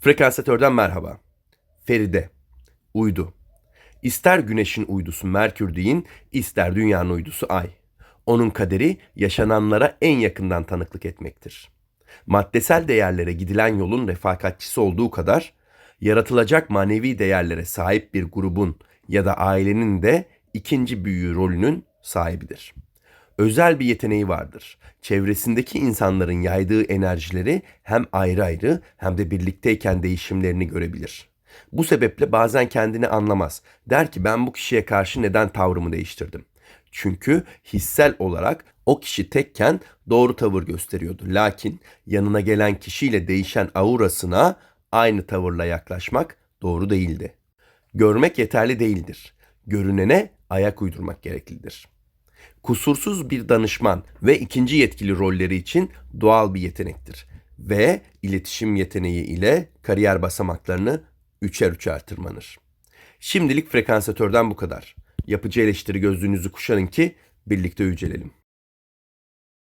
Frekansatörden merhaba. Feride. Uydu. İster güneşin uydusu Merkür deyin, ister dünyanın uydusu Ay. Onun kaderi yaşananlara en yakından tanıklık etmektir. Maddesel değerlere gidilen yolun refakatçisi olduğu kadar, yaratılacak manevi değerlere sahip bir grubun ya da ailenin de ikinci büyüğü rolünün sahibidir. Özel bir yeteneği vardır. Çevresindeki insanların yaydığı enerjileri hem ayrı ayrı hem de birlikteyken değişimlerini görebilir. Bu sebeple bazen kendini anlamaz. Der ki ben bu kişiye karşı neden tavrımı değiştirdim? Çünkü hissel olarak o kişi tekken doğru tavır gösteriyordu. Lakin yanına gelen kişiyle değişen aurasına aynı tavırla yaklaşmak doğru değildi. Görmek yeterli değildir. Görünene ayak uydurmak gereklidir. Kusursuz bir danışman ve ikinci yetkili rolleri için doğal bir yetenektir. Ve iletişim yeteneği ile kariyer basamaklarını üçer üçer tırmanır. Şimdilik frekansatörden bu kadar. Yapıcı eleştiri gözlüğünüzü kuşanın ki birlikte yücelelim.